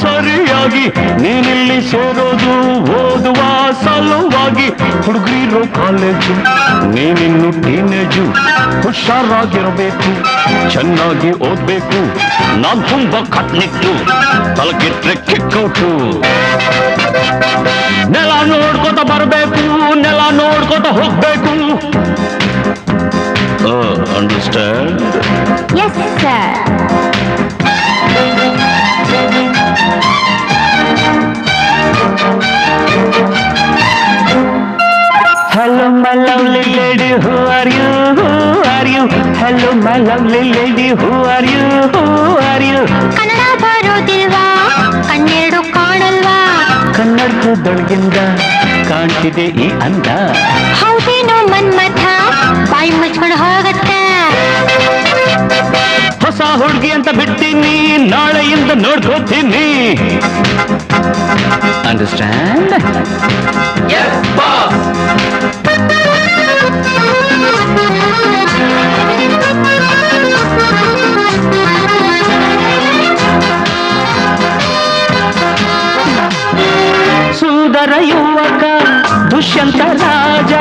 ಸರಿಯಾಗಿ. ನೀನಿಲ್ಲಿ ಸೇರೋದು ಓದುವ ಸಲುವಾಗಿ. ಹುಡುಗಿರೋ ಕಾಲೇಜು, ನೀನಿನ್ನು ಟೀನೇಜು, ಹುಷಾರಾಗಿರಬೇಕು, ಚೆನ್ನಾಗಿ ಓದ್ಬೇಕು. ನಾನ್ ತುಂಬಾ ಕಟ್ನಿಟ್ಟು ತಲಕಿಟ್ರೆ ಕಿಕ್ಕೌಟು. ನೆಲ ನೋಡ್ಕೊತ ಬರಬೇಕು, ನೆಲ ನೋಡ್ಕೊತ ಹೋಗ್ಬೇಕು. Understand yes sir my lovely lady, who are you? Who are you? Hello, my lovely lady, who are you? Who are you? Kannada ಬರೋದಿಲ್ವಾ ಕಣ್ಣೆರಡು ಕಾಣಲ್ವಾ ಕನ್ನಡದೊಳಗಿಂದ ಕಾಣ್ತಿದೆ ಈ ಅಂದ ಹೌದೇನೋ ಮನ್ಮಥ ಬಾಯಿ ಮುಚ್ಕೊಂಡು ಹೋಗತ್ತ ಹೊಸ ಹುಡುಗಿ ಅಂತ ಬಿಡ್ತೀನಿ ನಾಳೆಯಿಂದ ನೋಡ್ಕೋತೀನಿ ಅಂಡರ್ಸ್ಟ್ಯಾಂಡ್ ಸುಂದರ ಯುವಕ ದುಷ್ಯಂತ ರಾಜ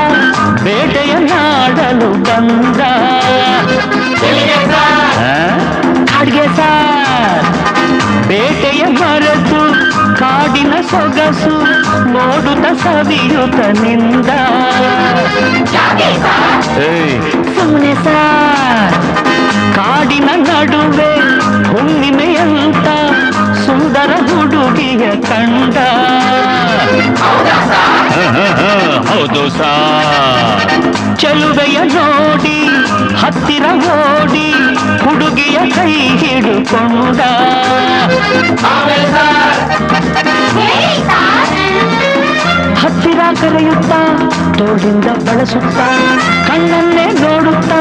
ಬೇಟೆಯ ನಾಡಲು ಬಂದ ಆ? ಅಡ್ಗೆ ಸಾರ್ ಬೇಟೆಯ ಮರೆತು ಕಾಡಿನ ಸೊಗಸು ನೋಡುತ್ತ ಸವಿಯುತ್ತ ನಿಂದ ಏಯ್, ಸುಮ್ನೆ ಸಾರ್ ಕಾಡಿನ ನಡುವೆ ಹೌದು ಸಾ ಚೆಲುವೆಯ ನೋಡಿ ಹತ್ತಿರ ಓಡಿ ಹುಡುಗಿಯ ಕೈ ಹಿಡುಕೊಂಡ. ಹತ್ತಿರ ಕರೆಯುತ್ತಾ ತೋಳಿಂದ ಬಳಸುತ್ತಾ ಕಣ್ಣನ್ನೇ ನೋಡುತ್ತಾ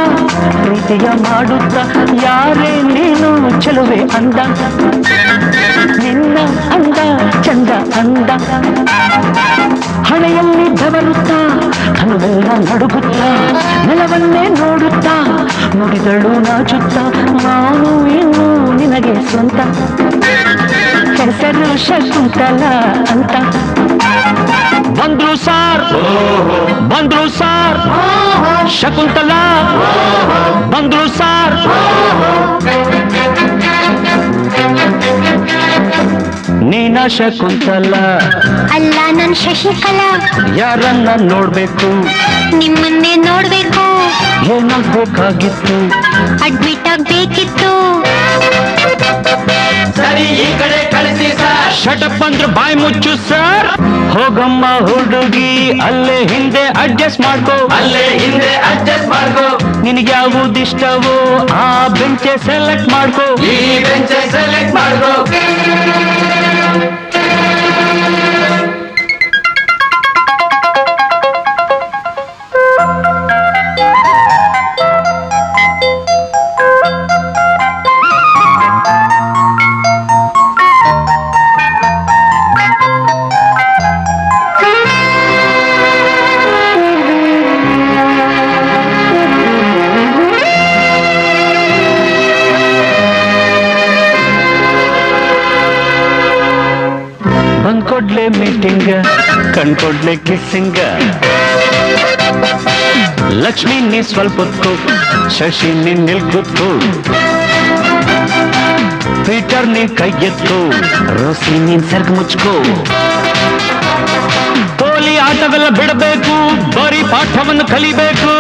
ಪ್ರೀತಿಯ ಮಾಡುತ್ತಾ ಯಾರೇ ನೀನು ಚೆಲುವೆ ಅಂದ. ನಿನ್ನ ಅಂದ ಚಂದ ಅಂದ. ಹಣೆಯಲ್ಲಿ ಬೆವರುತ್ತಾ ಕನುವೆಲ್ಲ ನಡುಗುತ್ತಾ ನೆಲವನ್ನೇ ನೋಡುತ್ತಾ ನುಡಿದಳು ನಾಚುತ್ತಾ ನಾನು ಇನ್ನು ನಿನಗೆ ಸ್ವಂತ ಹೆಸರು ಶಕುಂತಲ ಅಂತ ಬಂದ್ರು ಸಾರ್ ಬಂದ್ರು ಸಾರ್ ಶಕುಂತಲ ನೀನ ಶಕುಂತಲ ಅಲ್ಲ ನನ್ ಶಶಿಕಲ ಯಾರನ್ನ ನೋಡ್ಬೇಕು? ನಿಮ್ಮನ್ನೇ ನೋಡ್ಬೇಕು. ಏನಾಗ್ಬೇಕಾಗಿತ್ತು ಅಡ್ಮಿಟ್ ಆಗ್ಬೇಕಿತ್ತು. ಸರಿ ಈ ಕಡೆ ಕಳಿಸಿ ಸರ್. ಶಟಪ್ ಅಂದ್ರೆ ಬಾಯಿ ಮುಚ್ಚು ಸರ್. ಹೋಗಮ್ಮ ಹುಡುಗಿ ಅಲ್ಲೇ ಹಿಂದೆ ಅಡ್ಜಸ್ಟ್ ಮಾಡ್ಕೋ. ಅಲ್ಲೇ ಹಿಂದೆ ಅಡ್ಜಸ್ಟ್ ಮಾಡ್ಕೋ. ನಿನಗೆ ಯಾವುದಿಷ್ಟವೋ ಆ ಬೆಂಚೆ ಸೆಲೆಕ್ಟ್ ಮಾಡ್ಕೋ. ಈ ಬೆಂಚೆ ಸೆಲೆಕ್ಟ್ ಮಾಡ್ಕೋ. ಬಂದ್ಕೊಡ್ಲೆ ಮೀಟಿಂಗ್ ಕಣ್ಕೊಡ್ಲೆ ಕಿಸ್ಸಿಂಗ್ ಲಕ್ಷ್ಮಿ, ನೀ ಸ್ವಲ್ಪ ಹೊತ್ತು ಶಶಿ ನೀನ್ ನಿಲ್ಕುತ್ಕೋ ಪೀಟರ್, ನೀ ಕೈ ಎತ್ತು ರೋಸಿ ನೀನ್ ಸರ್ಗ್ ಮುಚ್ಕೋ. ಕೋಲಿ ಆಟವೆಲ್ಲ ಬಿಡಬೇಕು. ಬರೀ ಪಾಠವನ್ನು ಕಲಿಬೇಕು.